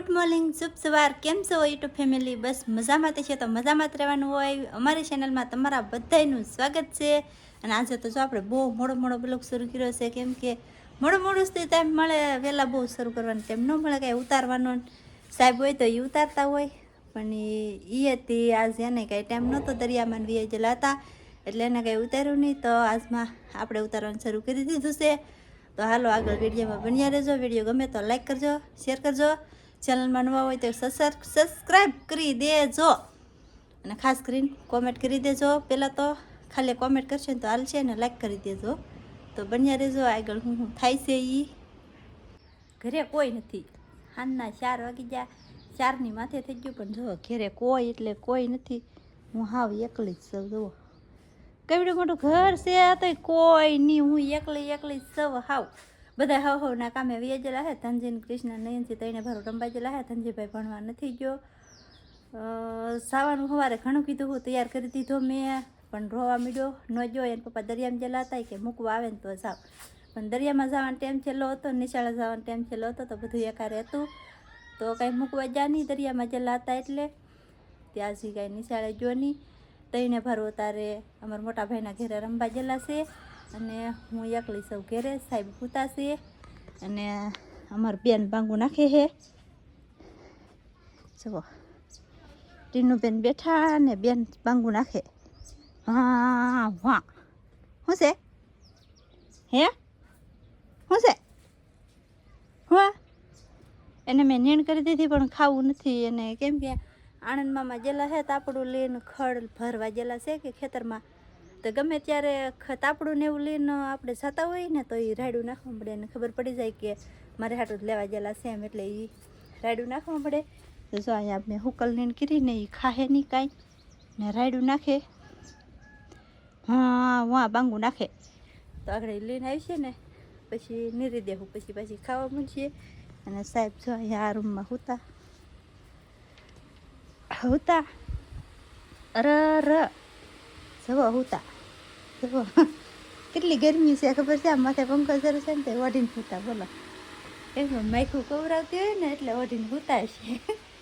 Good morning શુભ સવાર. કેમ છો યુટ્યુબ ફેમિલી બસ મજામાં તે છે. તો મજામાં જ રહેવાનું હોય અમારી ચેનલમાં તમારા બધાયનું સ્વાગત છે. અને આજે તો જો આપણે બહુ મોડો મોડો બ્લોગ શરૂ કર્યો છે. કેમ કે મોડો મોડો સુધી ટાઈમ મળે, વહેલા બહુ શરૂ કરવાનું ટાઈમ ન મળે, કાંઈ ઉતારવાનો સાહેબ હોય તો એ ઉતારતા હોય. પણ એ હતી, આજ એને કાંઈ ટાઈમ નહોતો દરિયામાં વીએ જેલા હતા. એટલે એને કાંઈ ઉતાર્યું નહીં. તો આજમાં આપણે ઉતારવાનું શરૂ કરી દીધું છે. તો હાલો આગળ વિડીયોમાં બન્યા રહેજો. વીડિયો ગમે તો લાઈક કરજો શેર કરજો. ચેનલમાં નવા હોય તો સબસ્ક્રાઈબ કરી દેજો. અને ખાસ કરીને કોમેન્ટ કરી દેજો. પહેલાં તો ખાલી કોમેન્ટ કરશે ને તો હાલશે ને લાઈક કરી દેજો. તો બન્યા રહેજો. આગળ હું હું થાય છે એ ઘરે કોઈ નથી. હાનના ચાર વાગી ગયા. ચારની માથે થઈ ગયું. પણ જો ઘરે કોઈ એટલે કોઈ નથી. હું હાવ એકલી જ છું. જુઓ. કેવડું મોટું ઘર છે તો કોઈ નહીં. હું એકલી એકલી જ સૌ હાવ. બધા હવ હવના કામે વ્યાજેલા હે. ધનજીન કૃષ્ણ નયનથી તઈને ભારો રંબાજેલા હે. ધનજીભાઈ ભણવા નથી ગયો. સાવાનું સવારે ઘણું કીધું હું તૈયાર કરી દીધો મેં, પણ રોવા મીડ્યો ન જો એને પપ્પા દરિયામાં જેલા હતા, કે મૂકવા આવે ને તો જાવ પણ દરિયામાં જવાનો ટાઈમ છેલ્લો હતો, નિશાળે જવાનો ટાઈમ છેલ્લો હતો, તો બધું એકારે હતું. તો કાંઈ મૂકવા જા નહીં, દરિયામાં જેલા હતા એટલે. ત્યાં સુધી કાંઈ નિશાળે જો નહીં. તઈને ભરો તારે અમારા મોટા ભાઈના ઘરે રમવા ગયેલા છે. અને હું એકલી સૌ ઘેરે, સાહેબ પૂતા છે અને અમારું બેન બાંગુ નાખે છે. જુઓ ટીનુબેન બેઠા ને બેન બાંગુ નાખે. હા, વાહ. શું છે? હે? શું છે? હા? એને મેં નીણ કરી દીધી પણ ખાવું નથી અને કેમ કે આણંદ મામા જેલા છે તાપડું લઈને ખડ ભરવા જેલા છે કે ખેતરમાં. તો ગમે ત્યારે ખત આપણું ને એવું લઈને આપણે જતા હોઈએ ને તો એ રાયડું નાખવું પડે ને ખબર પડી જાય કે મારે હાટું લેવા ગયેલા છે એમ એટલે એ રાયડું નાખવું પડે તો જો અહીંયા મેં હુકલ નીણ કરીને એ ખાહે નહીં કાંઈ ને રાયડું નાખે. હા વા બાંગુ નાખે. તો આગળ લઈને આવી છે ને, પછી નીરી દેવું પછી પછી ખાવા મૂકીએ. અને સાહેબ જો અહીંયા આ રૂમમાં હુતા. હુતા. અર જવો હુતા. જવો કેટલી ગરમી છે, ખબર છે? આ માથે પંખો શરૂ છે ને તો ઓઢીને હુતા બોલો. એમ માયખું કવરાવતી હોય ને એટલે ઓઢીને હુતા છે.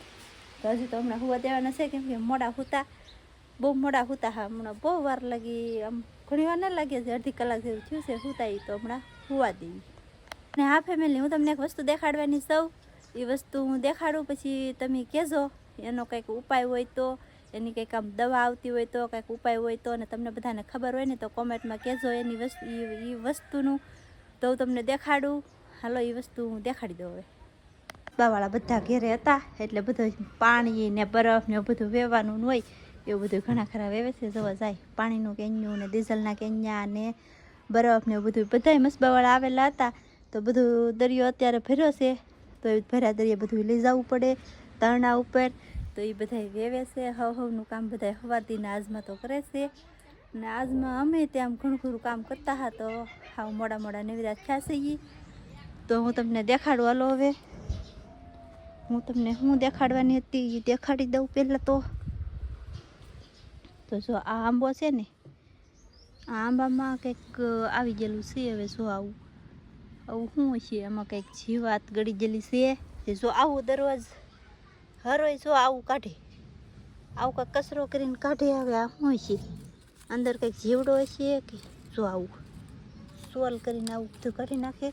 તો હજુ તો હમણાં હુવા દેવાના છે, કેમ કે મોડા હુતા બહુ મોડા હુતા હા. હમણાં બહુ વાર લાગી, આમ ઘણી વાર ના લાગે છે અડધી કલાક જેવું થયું છે હુતા તો હમણાં હુવા દેવી ને હા, ફેમિલી, હું તમને એક વસ્તુ દેખાડવાની સૌ. એ વસ્તુ હું દેખાડું, પછી તમે કહેજો, એનો કંઈક ઉપાય હોય તો. એની કંઈક આમ દવા આવતી હોય તો, કંઈક ઉપાય હોય તો અને તમને બધાને ખબર હોય ને, તો કોમેન્ટમાં કહેજો એની વસ્તુ એ વસ્તુનું. તો હું તમને દેખાડું. હાલો એ વસ્તુ હું દેખાડી દઉં હવે. બાવાળા બધા ઘેરે હતા, એટલે બધું પાણી ને બરફ ને બધું વેવાનું હોય, એવું બધું ઘણા ખરા વેવે છે, જોવા જાય. પાણીનું કેન્યું ને ડીઝલના કેન્યા ને બરફ ને બધું. બધાય મસબાવાળા આવેલા હતા. તો બધું દરિયો અત્યારે ભર્યો છે. તો ભર્યા દરિયા બધું લઈ જવું પડે તરણા ઉપર. તો એ બધાય વેવે છે, હવ હવનું કામ બધા હવારદીના આજમાં તો કરે છે. ને આજમાં અમે ત્યાં ઘણું ઘણું કામ કરતા હતા તો હાવ મોડા મોડા નિવેદા થયા છે એ તો હું તમને દેખાડું, હાલો હવે. હું તમને હું દેખાડવાની હતી એ દેખાડી દઉં પહેલાં તો. તો જો આ આંબો છે ને, આ આંબામાં કંઈક આવી ગયેલું છે હવે જો આવું. આવું શું છે એમાં કંઈક જીવાત ગળી ગયેલી છે. જો આવું દરરોજ હરોય જો આવું કાઢે. આવું કંઈક કચરો કરીને કાઢે આવે આ શું છે? અંદર કંઈક જીવડો છે કે જો આવું? સોલ કરીને આવું બધું કરી નાખે.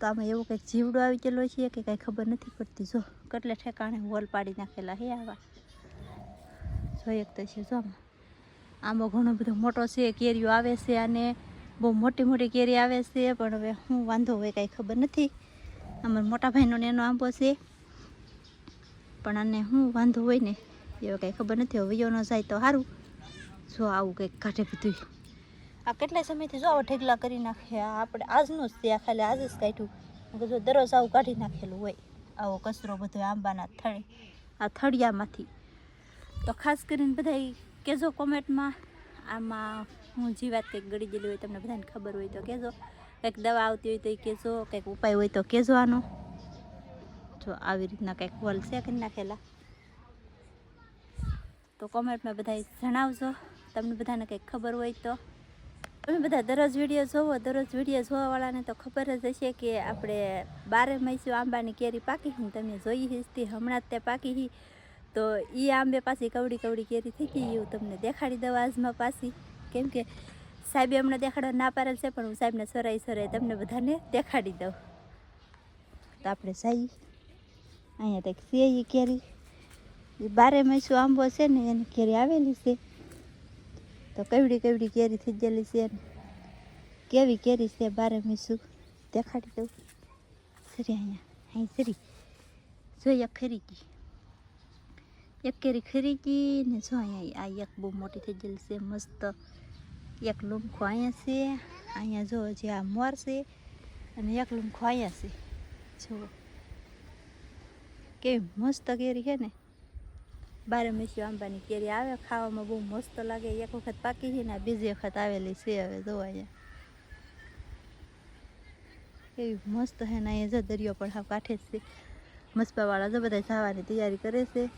તો આમાં એવો કંઈક જીવડો આવી ગયેલો છે કે કાંઈ ખબર નથી પડતી. જો, કેટલે ઠેકાણે હોલ પાડી નાખેલા હે આવા. જો એક તો છે જો આમાં. આંબો ઘણો બધો મોટો છે, કેરીઓ આવે છે અને બહુ મોટી મોટી કેરી આવે છે, પણ હવે શું વાંધો હોય કાંઈ ખબર નથી. અમારા મોટા ભાઈનો ને એનો આંબો છે. પણ આને શું વાંધો હોય ને, એવો કાંઈ ખબર નથી. હવે ન જાય તો સારું જો આવું કંઈક કાઢે બધું આ કેટલાય સમયથી જો આવા ઢેગલા કરી નાખે? આપણે આજનું જ તે આ ખાલી આજે જ કાઢ્યું. જો દરરોજ આવું કાઢી નાખેલું હોય. આવો કચરો બધો આંબાના થળી, આ થળિયામાંથી. તો ખાસ કરીને બધા કહેજો કોમેન્ટમાં. આમાં હું જે વાત કંઈક ગળી ગયેલી હોય તમને બધાને ખબર હોય તો કહેજો. કંઈક દવા આવતી હોય તો એ કહેજો, કંઈક ઉપાય હોય તો કહેજો આનો. જો આવી રીતના કંઈક વલસે કરી નાખેલા તો કોમેન્ટમાં બધા જણાવજો. તમને બધાને કંઈક ખબર હોય તો. તમે બધા દરરોજ વીડિયો જોવો, દરરોજ વીડિયો જોવાવાળાને તો ખબર જ હશે કે આપણે બારે મહિસું આંબાની કેરી પાકી હતી તમે જોઈ હિસ્તી હમણાં જ તે પાકી હી. તો એ આંબે પાછી કવડી કવડી કેરી થઈ ગઈ એવું તમને દેખાડી દઉં આજમાં પાછી. કેમ કે સાહેબે હમણાં દેખાડવા ના પાડેલ છે પણ હું સાહેબને સરાઈ સરાઈ તમને બધાને દેખાડી દઉં. તો આપણે જઈ અહીંયા તક છે એ કેરી બારે મહિસું આંબો છે ને એની કેરી આવેલી છે. તો કેવડી કેવડી કેરી થઈ ગયેલી છે કેવી કેરી છે બારે મીસું દેખાડી દઉં. સરી અહીંયા. અહીં સરી. જોઈએ ખરી ગઈ. એક કેરી ખરી ગઈ ને જો અહીંયા આ એક બહુ મોટી થઈ ગયેલી છે, મસ્ત. એક લૂમખો અહીંયા છે. અહીંયા જો જે આ મોર છે અને એક લૂમખો અહીંયા છે. જુઓ. કેવી મસ્ત કેરી છે ને? બારે મસી આંબાની કેરી આવે, ખાવામાં બહુ મસ્ત લાગે. એક વખત પાકી છે ને બીજી વખત આવેલી છે હવે જોવા અહીંયા. કેવી મસ્ત છે ને, અહીંયા દરિયો પણ હાવ કાંઠે જ છે. મસ્પાવાળા જો બધા જવાની તૈયારી કરે છે.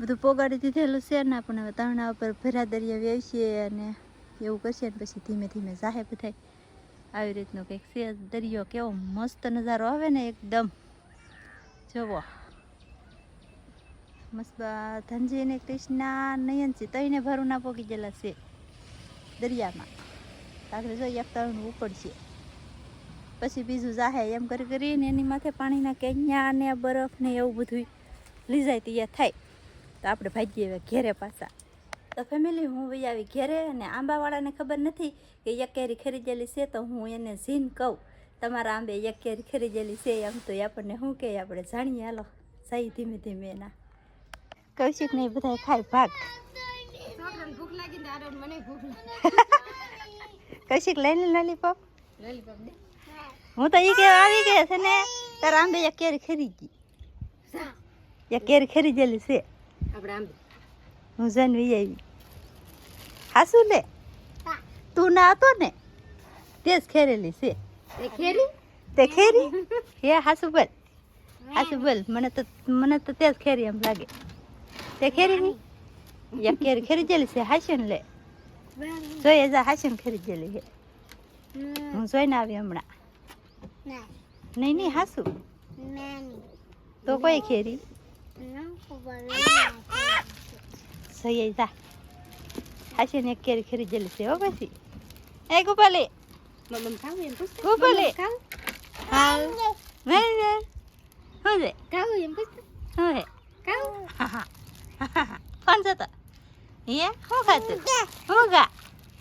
બધું પોગાડી દીધેલું છે ને પણ હવે તરણા ઉપર ભરા દરિયા વેવશે અને એવું કરશે ને, પછી ધીમે ધીમે જાહે બધાય. આવી રીતનું કંઈક છે. દરિયો કેવો મસ્ત નજારો આવે ને, એકદમ. જુઓ. મસ્બા ધનજી અને કૃષ્ણા નયનજી તઈને ભરું ના પોગી ગયેલા છે દરિયામાં. આપણે જોઈએ એક તરણું ઉપડશે પછી બીજું જાહે એમ કરી કરીને એની માથે પાણીના કેન્યા ને બરફ ને એવું બધું લીજાય તૈયાર થાય. તો આપણે ભાગીએ હવે ઘેરે પાછા. તો ફેમિલી હું વહી આવી ઘેરે અને આંબાવાળાને ખબર નથી કે એક કેરી ખરીદેલી છે તો હું એને ઝીન કહું. તમારા આંબે એક કેરી ખરીદેલી છે એમ તો આપણને શું કહે? આપણે જાણીએ, હાલો. જઈ ધીમે ધીમે એના. કૌશિક ને બધા ખાય ભાગ. ભૂખ લાગી ને મને ભૂખ કૌશિક લઈને લોલીપોપ લોલીપોપ દે. હું તો ઈ કે આવી ગયા છે ને તારા આંબે એક કેરી ખરી ગઈ એક કેરી ખરીદેલી છે. આપણે આંબે. હું જનવી આવી હાસુ લે? તું ના હતો ને તે જ ખેરેલી છે. તે ખેરી? તે ખેરી? હે હાસુ બોલ. હાસુ બોલ. મને તો મને તો તે જ ખેરી એમ લાગે. તે ખેરી નહીં એક કેરી ખરીદેલી છે હાસ્યન લે જોઈએ જા હાસ્યન ખરીદેલી છે હું જોઈને આવી હમણાં નહીં નહીં હાસુ તો કોઈ ખેરી જોઈએ જા હાસ્યન એક કેરી ખરીદેલી છે હો પછી એ ગોપાલી ગોપાલી હા નહીં શું છે ખાવું એમ પૂછ શું છે ખાવું કોણ છે તો હે શું ખાતું શું ખા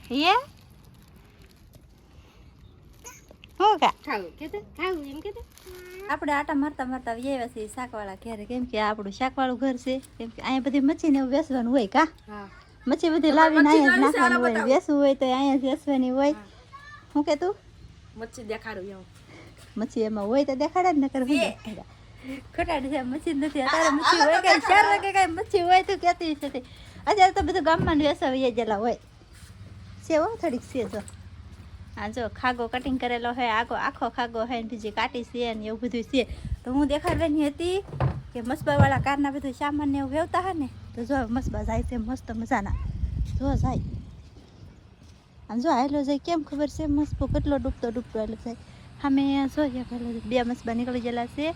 હે શું ખા ખાવું કે ખાવું એમ કે આપણે આટા મારતા મારતા આવ્યા છીએ શાકવાળા ઘરે કેમ કે આપણું શાકવાળું ઘર છે કેમ કે અહીંયા બધી મચ્છીને બેસવાનું હોય કા મચ્છી બધી લાવીને અહીંયા નાખવાનું હોય બેસવું હોય તો અહીંયા બેસવાની હોય શું કે તું મચ્છી દેખાડું મચ્છી એમાં હોય તો દેખાડે જ નકર ખોટાડી છે મચ્છી નથી. અત્યારે મચ્છી હોય કઈ ચાર કે કઈ મચ્છી હોય તો કેતી નથી અત્યારે તો બધું ગામમાં વેસાવી ગયેલા હોય. સેવો થોડીક છે આ જો ખાગો કટિંગ કરેલો હોય આગો આખો ખાગો હોય ને બીજી કાટી છે ને એવું બધું છે. તો હું દેખાડવાની હતી કે મસબાવાળા કારના બધું સામાન ને એવું વેવતા હોય ને તો જો મસબા જાય છે મસ્ત મજાના. જો જાય. આમ જો આવેલો જાય કેમ ખબર છે મસ્બો કેટલો ડૂબતો ડૂબતો એટલે જાય. અમે જોઈએ પેલો બે મસબા નીકળી ગયેલા છે.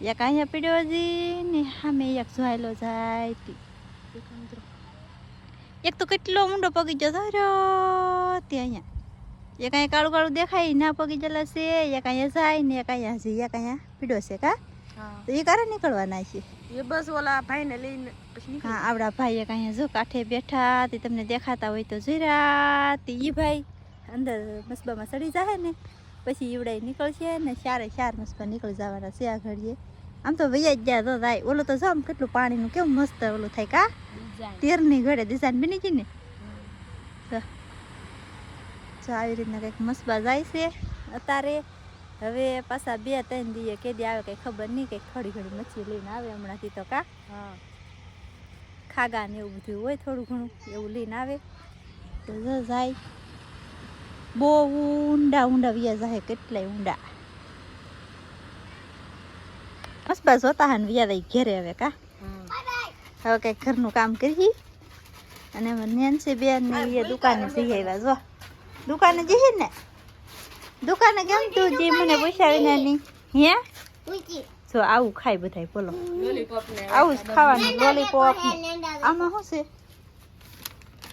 એક અહીંયા પીડ્યો હજી ને સામે એક જોયેલો જાય. એક તો કેટલો ઊંડો પગી ગયો રહ્યો તે અહીંયા એક અહીંયા કાળું કાળું દેખાય ના પગી ગયેલા છે એક અહીંયા જાય ને એક અહીંયા હજી એક અહીંયા પીડ્યો છે કા તો એ કારે નીકળવાના છે એ બસ ઓલા ભાઈને લઈને હા આવડા ભાઈ એક અહીંયા જો કાંઠે બેઠા તે તમને દેખાતા હોય તો જોઈરા તે એ ભાઈ અંદર મસબામાં ચડી જાય ને પછી ઈવડાઈ નીકળશે ને ચારે ચાર મસબા નીકળી જવાના છે આ ઘડીએ. આમ તો વૈયા જ ગયા તો થાય. ઓલો તો જો આમ કેટલું પાણીનું કેવું મસ્ત ઓલું થાય કા? તેરની ઘડે ડિઝાઇન બની ગઈ ને. જો આવી રીતના કંઈક મસ્બા જાય છે. અત્યારે હવે પાછા બે ત્રણ દીએ કેદી આવે કંઈ ખબર નહીં કંઈક ખડી ઘડી મચ્છી લઈને આવે હમણાંથી તો કા? ખાગા ને એવું બધું હોય થોડું ઘણું એવું લઈને આવે. તો જાય. બહુ ઊંડા ઊંડા વ્યા જાય કેટલાય ઊંડા. બસ જોતા હા ને વ્યા દઈ ઘેરે હવે કા? હા હવે કઈ ઘરનું કામ કરી અને નેન્સી બેન ને એ દુકાને જઈ આવ્યા જો. દુકાને જઈએ ને? દુકાને કેમ તું જે મને પૂછાવીને ની હે? જો આવું ખાય બધાય બોલો. આવું જ ખાવાનું લોલીપોપ આમાં શું છે?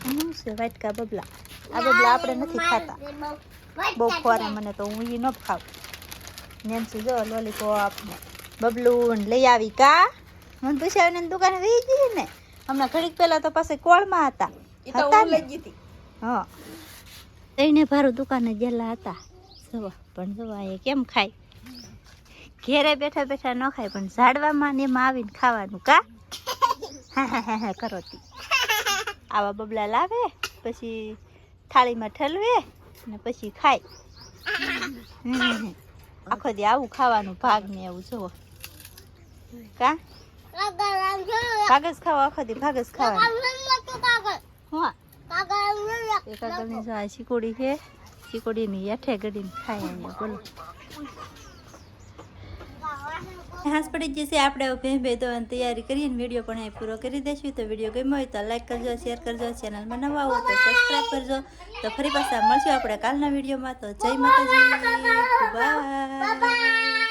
આમાં શું છે? વાટકા બબલા. આ બબલા આપણે નથી ખાતા. બહુ ખોરે મને તો હું એ ન ખાઉં નેન્સી જો લોલીપોપ ને બબલું ને લઈ આવી કા? મને પૂછાવીને દુકાને વહી ગઈ ને. હમણાં ઘડીક પહેલા તો પાસે કોળમાં હતા. ઈ હતા લઈ ગઈ હતી. હા. એને ભારું દુકાને ગયેલા હતા. જવા પણ જવા એ કેમ ખાય. ઘેરે બેઠા બેઠા ન ખાય પણ ઝાડવામાં ને એમાં આવીને ખાવાનું કા? હા હા હા કરો તી. આવા બબલા લાવે પછી થાળીમાં ઠલવે ને પછી ખાય. આખો દી આવું ખાવાનું ભાગ ને એવું જુઓ. કા? ભાગ જ ખાવા આખો દી ભાગ જ ખાવાનું. હા. એક આગળની જો આ શીકોડી છે. ચીકોડીની હેઠે ગડીને ખાય અહીંયા બોલો. હાંસ પડી જશે. આપણે ભેં ભે ભેદવાની તૈયારી કરીને વીડિયો પણ અહીં પૂરો કરી દઈશું. તો વીડિયો ગમ્યો હોય તો લાઈક કરજો શેર કરજો ચેનલમાં નવા આવો તો સબસ્ક્રાઈબ કરજો. તો ફરી પાછા મળશું આપણે કાલના વિડીયોમાં. તો જય માતાજી. બાય